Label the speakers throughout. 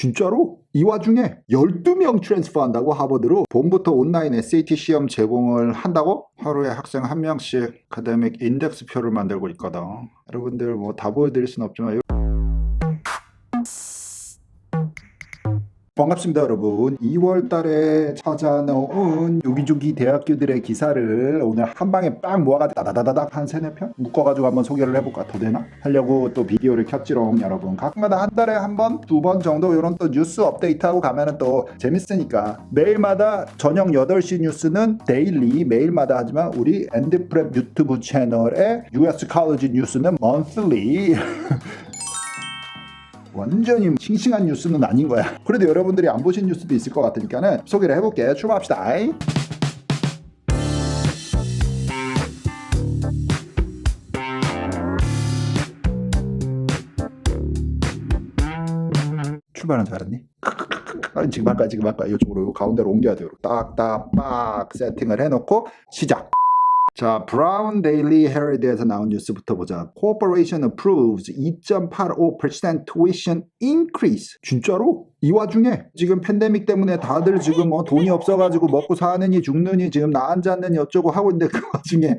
Speaker 1: 진짜로? 이 와중에 12명 트랜스퍼한다고 하버드로 봄부터 온라인 SAT 시험 제공을 한다고? 하루에 학생 한 명씩 아카데믹 인덱스 표를 만들고 있거든. 여러분들 뭐 다 보여드릴 순 없지만 반갑습니다 여러분. 2월 달에 찾아놓은 요기조기 대학교들의 기사를 오늘 한 방에 빡 모아가지고 다다다다닥 한 세네 편 묶어가지고 한번 소개를 해볼까? 더 되나? 하려고 또 비디오를 켰지롱 여러분. 가끔가다 한 달에 한 번 두 번 정도 이런 또 뉴스 업데이트하고 가면은 또 재밌으니까 매일마다 저녁 8시 뉴스는 데일리 매일마다 하지만 우리 엔드프랩 유튜브 채널의 US 칼리지 뉴스는 monthly 완전히 싱싱한 뉴스는 아닌 거야. 그래도 여러분들이 안 보신 뉴스도 있을 것 같으니까는 소개를 해볼게. 출발합시다. 출발은 잘했니? 지금 할까 지금 할까 이쪽으로 요 가운데로 옮겨야 돼요. 딱딱 빡 세팅을 해놓고 시작. 자, 브라운 데일리 헤럴드에서 나온 뉴스부터 보자. Corporation approves 2.85% tuition increase. 진짜로? 이 와중에 지금 팬데믹 때문에 다들 지금 뭐 돈이 없어가지고 먹고 사느니 죽느니 지금 나 앉았느니 어쩌고 하고 있는데 그 와중에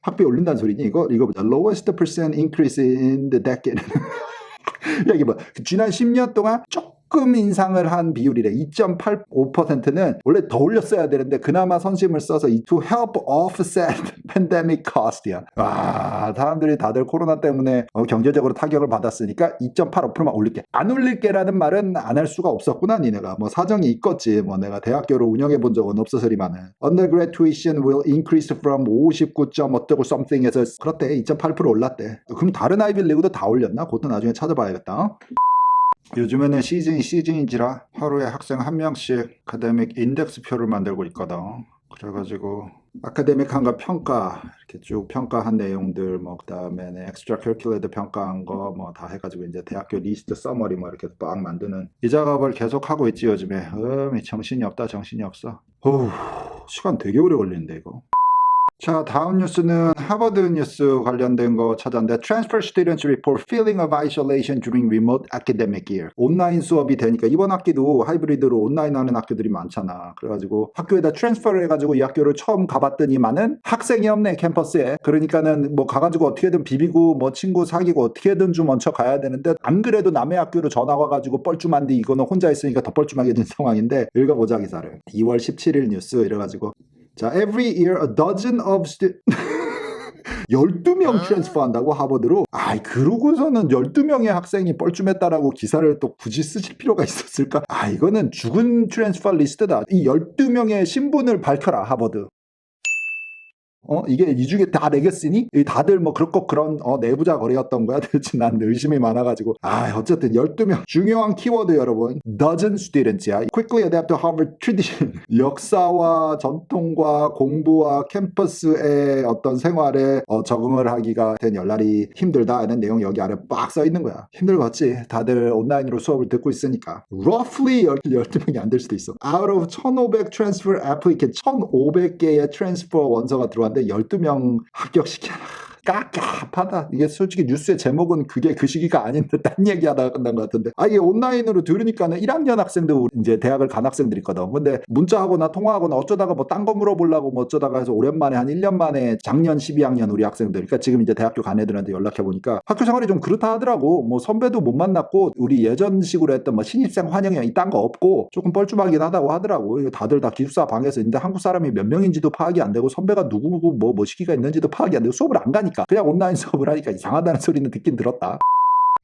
Speaker 1: 학비 올린다는 소리니 이거 이거 보자. Lowest percent increase in the decade. 야, 이게 뭐 지난 10년 동안 조금 인상을 한 비율이래. 2.85%는 원래 더 올렸어야 되는데 그나마 선심을 써서 이 to help offset pandemic cost야. 와, 사람들이 다들 코로나 때문에 어, 경제적으로 타격을 받았으니까 2.85%만 올릴게. 안 올릴게라는 말은 안 할 수가 없었구나, 니네가. 뭐 사정이 있겠지. 뭐 내가 대학교를 운영해 본 적은 없어서리만은. Undergrad tuition will increase from 59. 어쩌고 something에서 그렇대. 2.8% 올랐대. 그럼 다른 아이빌리그도 다 올렸나? 그것도 나중에 찾아봐야겠다. 요즘에는 시즌이 시즌인지라 하루에 학생 한 명씩 아카데믹 인덱스 표를 만들고 있거든. 그래가지고 아카데믹한가 평가 이렇게 쭉 평가한 내용들 뭐 그다음에는 엑스트라 커리큘러드 평가한 거 뭐 다 해가지고 이제 대학교 리스트 서머리 뭐 이렇게 빡 만드는 이 작업을 계속 하고 있지 요즘에. 음이 정신이 없다 정신이 없어. 어우 시간 되게 오래 걸리는데 이거. 자, 다음 뉴스는 하버드 뉴스 관련된 거 찾았는데 Transfer Students Report Feeling of Isolation During Remote Academic Year 온라인 수업이 되니까 이번 학기도 하이브리드로 온라인 하는 학교들이 많잖아. 그래가지고 학교에다 트랜스퍼를 해가지고 이 학교를 처음 가봤더니만은 학생이 없네 캠퍼스에. 그러니까는 뭐 가가지고 어떻게든 비비고 뭐 친구 사귀고 어떻게든 좀 먼저 가야 되는데 안 그래도 남의 학교로 전화 와가지고 뻘쭘한데 이거는 혼자 있으니까 더 뻘쭘하게 된 상황인데 읽어보자 기사를. 2월 17일 뉴스 이래가지고 자, every year a dozen of stu... 12명 트랜스퍼 한다고 하버드로 아이 그러고서는 12명의 학생이 뻘쭘했다라고 기사를 또 굳이 쓰실 필요가 있었을까? 아 이거는 죽은 트랜스퍼 리스트다. 이 12명의 신분을 밝혀라 하버드. 어 이게 이 중에 다 레게시니? 이 다들 뭐 그렇고 그런 어, 내부자 거래였던 거야? 대체 난 의심이 많아가지고. 아 어쨌든 12명. 중요한 키워드 여러분. dozen students야 quickly adapt to Harvard tradition. 역사와 전통과 공부와 캠퍼스의 어떤 생활에 어, 적응을 하기가 된 열날이 힘들다 하는 내용 여기 아래 빡 써 있는 거야. 힘들겠지. 다들 온라인으로 수업을 듣고 있으니까. roughly 12명이 안 될 수도 있어. out of 1500 transfer applicant 1500개의 트랜스퍼 원서가 들어왔는데 12명 합격시켜라 깝깝하다. 이게 솔직히 뉴스의 제목은 그게 그 시기가 아닌데 딴 얘기 하다가 끝난 것 같은데. 아, 이게 온라인으로 들으니까는 1학년 학생도 우리 이제 대학을 간 학생들이 있거든. 근데 문자하거나 통화하거나 어쩌다가 뭐 딴 거 물어보려고 뭐 어쩌다가 해서 오랜만에 한 1년 만에 작년 12학년 우리 학생들. 그러니까 지금 이제 대학교 간 애들한테 연락해 보니까 학교 생활이 좀 그렇다 하더라고. 뭐 선배도 못 만났고 우리 예전식으로 했던 뭐 신입생 환영회 이딴 거 없고 조금 뻘쭘하긴 하다고 하더라고. 다들 다 기숙사 방에서 있는데 한국 사람이 몇 명인지도 파악이 안 되고 선배가 누구고 뭐, 뭐 시기가 있는지도 파악이 안 되고 수업을 안 가니까 그냥 온라인 수업을 하니까 이상하다는 소리는 듣긴 들었다.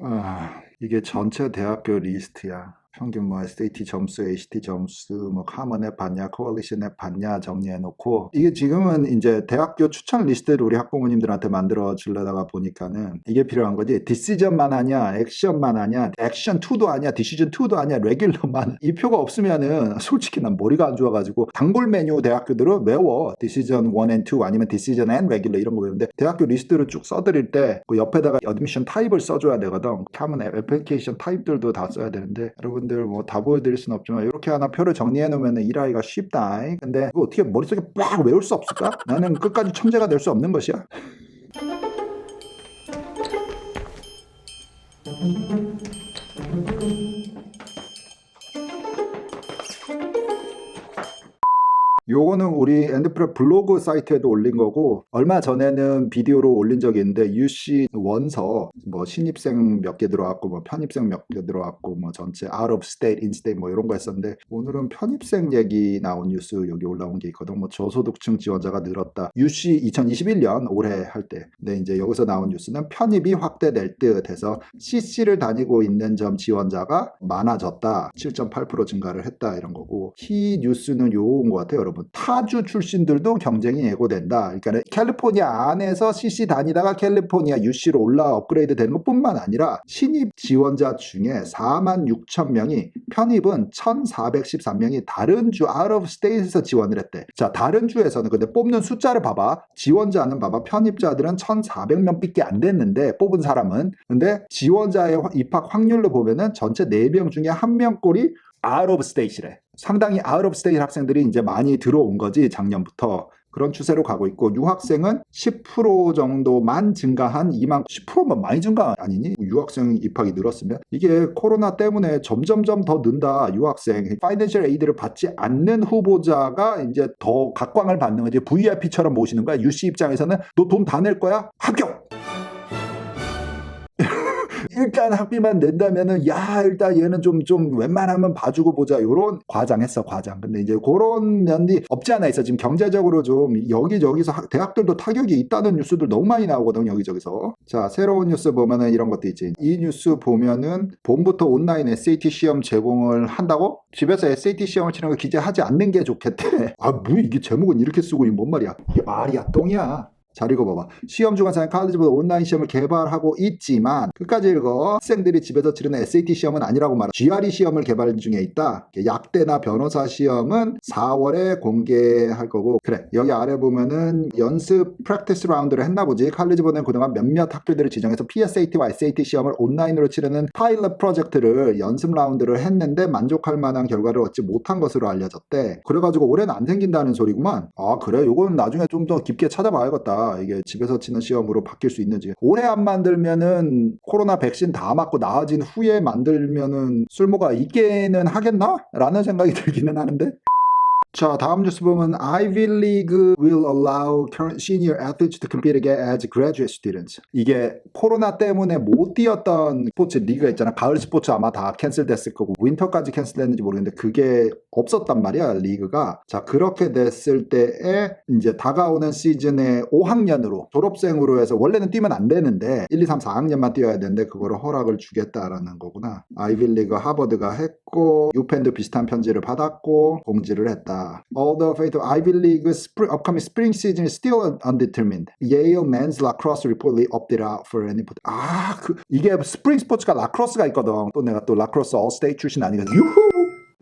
Speaker 1: 아, 이게 전체 대학교 리스트야. 평균 뭐 SAT 점수, ACT 점수, 뭐 카먼 앱 봤냐, 코얼리션 앱 봤냐 정리해 놓고 이게 지금은 이제 대학교 추천 리스트를 우리 학부모님들한테 만들어 주려다가 보니까는 이게 필요한 거지. 디시전만 하냐, 액션만 하냐, 액션 2도 아니야, 디시전 2도 아니야, 레귤러만 이 표가 없으면은 솔직히 난 머리가 안 좋아가지고 단골 메뉴 대학교들은 외워. 디시전 1 and 2 아니면 디시전 and 레귤러 이런 거 외우는데 대학교 리스트를 쭉 써드릴 때 그 옆에다가 어드미션 타입을 써줘야 되거든. 카먼 앱 애플리케이션 타입들도 다 써야 되는데 여러분들 뭐 다 보여드릴 수는 없지만 이렇게 하나 표를 정리해 놓으면 일하기가 쉽다. 근데 이거 어떻게 머릿속에 빡 외울 수 없을까? 나는 끝까지 천재가 될 수 없는 것이야. 요거는 우리 엔드프레 블로그 사이트에도 올린 거고 얼마 전에는 비디오로 올린 적이 있는데 UC 원서 뭐 신입생 몇 개 들어왔고 뭐 편입생 몇 개 들어왔고 뭐 전체 out of state, in state 뭐 이런 거 했었는데 오늘은 편입생 얘기 나온 뉴스 여기 올라온 게 있거든. 뭐 저소득층 지원자가 늘었다. UC 2021년 올해 할 때. 근데 이제 여기서 나온 뉴스는 편입이 확대될 듯 해서 CC를 다니고 있는 점 지원자가 많아졌다. 7.8% 증가를 했다 이런 거고 키 뉴스는 요건 것 같아요, 여러분. 타주 출신들도 경쟁이 예고된다. 그러니까 캘리포니아 안에서 CC 다니다가 캘리포니아 UC로 올라 업그레이드 되는 것뿐만 아니라 신입 지원자 중에 4만 6천 명이 편입은 1,413명이 다른 주 out of state에서 지원을 했대. 자, 다른 주에서는 근데 뽑는 숫자를 봐봐. 지원자는 봐봐. 편입자들은 1,400명밖에 안 됐는데 뽑은 사람은 근데 지원자의 화- 입학 확률로 보면은 전체 4명 중에 1명꼴이 of state이래. 상당히 of state 학생들이 이제 많이 들어온 거지 작년부터. 그런 추세로 가고 있고 유학생은 10% 정도만 증가한 2만 10%만 많이 증가 아니니? 유학생 입학이 늘었으면. 이게 코로나 때문에 점점점 더 는다 유학생. 파이낸셜 에이드를 받지 않는 후보자가 이제 더 각광을 받는 거지. VIP처럼 모시는 거야. 유씨 입장에서는 너 돈 다 낼 거야? 합격 일단 학비만 낸다면은 야 일단 얘는 좀좀 웬만하면 봐주고 보자. 요런 과장했어 과장. 근데 이제 그런 면이 없지 않아 있어. 지금 경제적으로 좀 여기저기서 학- 대학들도 타격이 있다는 뉴스들 너무 많이 나오거든 여기저기서. 자 새로운 뉴스 보면은 이런 것도 있지. 이 뉴스 보면은 봄부터 온라인 SAT 시험 제공을 한다고? 집에서 SAT 시험을 치는 거 기재하지 않는 게 좋겠대. 아 뭐 이게 제목은 이렇게 쓰고 이게 뭔 말이야? 이게 말이야 똥이야 잘 읽어봐봐. 시험 중간사는 칼리지보다 온라인 시험을 개발하고 있지만 끝까지 읽어. 학생들이 집에서 치르는 SAT 시험은 아니라고 말하. GRE 시험을 개발 중에 있다. 약대나 변호사 시험은 4월에 공개할 거고 그래 여기 아래 보면은 연습 프랙티스 라운드를 했나 보지. 칼리지보다는 그동안 몇몇 학교들을 지정해서 PSAT와 SAT 시험을 온라인으로 치르는 파일럿 프로젝트를 연습 라운드를 했는데 만족할 만한 결과를 얻지 못한 것으로 알려졌대. 그래가지고 올해는 안 생긴다는 소리구만. 아 그래? 요건 나중에 좀 더 깊게 찾아봐야겠다. 이게 집에서 치는 시험으로 바뀔 수 있는지. 올해 안 만들면은 코로나 백신 다 맞고 나아진 후에 만들면은 쓸모가 있게는 하겠나? 라는 생각이 들기는 하는데. 자, 다음 뉴스 보면 Ivy League will allow current senior athletes to compete again as graduate students. 이게 코로나 때문에 못 뛰었던 스포츠 리그가 있잖아. 가을 스포츠 아마 다 캔슬됐을 거고 윈터까지 캔슬됐는지 모르겠는데 그게 없었단 말이야, 리그가. 자, 그렇게 됐을 때에 이제 다가오는 시즌에 5학년으로 졸업생으로 해서 원래는 뛰면 안 되는데 1, 2, 3, 4학년만 뛰어야 되는데 그거를 허락을 주겠다라는 거구나. 아이빌리그 하버드가 했고 유펜도 비슷한 편지를 받았고 공지를 했다. Although fate of Ivy League spring, upcoming spring season is still undetermined. Yale men's lacrosse reportedly opted out for any. pot- 아, 그 이게 스프링 스포츠가 라크로스가 있거든. 또 내가 또 라크로스 얼스테이트 출신 아니거든. 유후!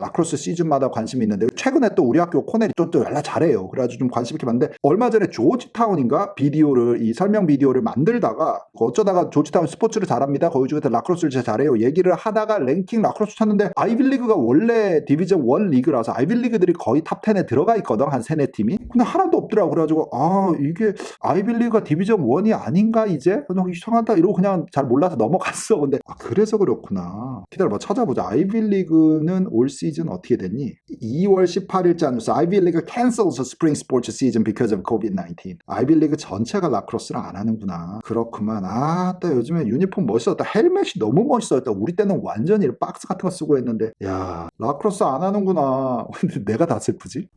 Speaker 1: 라크로스 시즌마다 관심이 있는데 최근에 또 우리 학교 코넬이 또, 또 연락 잘해요. 그래가지고 좀 관심 있게 봤는데 얼마 전에 조지타운인가 비디오를 이 설명 비디오를 만들다가 어쩌다가 조지타운 스포츠를 잘합니다. 거기 중에서 라크로스를 진짜 잘해요. 얘기를 하다가 랭킹 라크로스 찾는데 아이빌리그가 원래 디비전 1 리그라서 아이빌리그들이 거의 탑 10에 들어가 있거든 한 세네 팀이. 근데 하나도 없더라고. 그래가지고 아 이게 아이빌리그가 디비전 1이 아닌가 이제? 그냥 이상하다 이러고 그냥 잘 몰라서 넘어갔어. 근데 아 그래서 그렇구나. 기다려봐 찾아보자. 아이빌리그는 올 시즌 어떻게 됐니? 2월 18일자 뉴스 아이빌리그 cancels spring sports season because of COVID-19. 아이빌리그 전체가 라크로스를 안 하는구나. 그렇구만. 아, 또 요즘에 유니폼 멋있었다. 헬멧이 너무 멋있었다. 우리 때는 완전히 박스 같은 거 쓰고 했는데 야 라크로스 안 하는구나. 근데 내가 다 슬프지?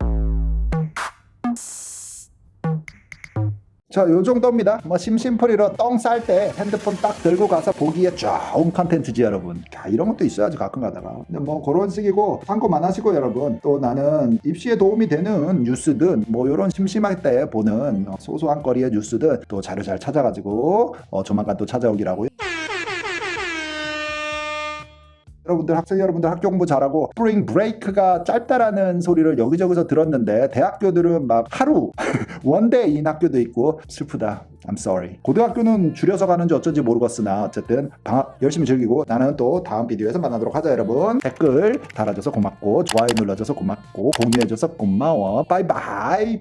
Speaker 1: 자, 요 정도입니다. 뭐 심심풀이로 똥 쌀 때 핸드폰 딱 들고 가서 보기에 좋은 컨텐츠지 여러분. 야, 이런 것도 있어야지 가끔 가다가. 근데 뭐 그런 식이고 참고만 하시고 여러분. 또 나는 입시에 도움이 되는 뉴스든 뭐 이런 심심할 때 보는 어, 소소한 거리의 뉴스든 또 자료 잘 찾아가지고 어, 조만간 또 찾아오기라고요. 여러분들 학생 여러분들 학교 공부 잘하고 스프링 브레이크가 짧다라는 소리를 여기저기서 들었는데 대학교들은 막 하루 원데이인 학교도 있고 슬프다. I'm sorry. 고등학교는 줄여서 가는지 어쩐지 모르겠으나 어쨌든 방학 열심히 즐기고 나는 또 다음 비디오에서 만나도록 하자 여러분. 댓글 달아줘서 고맙고 좋아요 눌러줘서 고맙고 공유해줘서 고마워. 바이바이.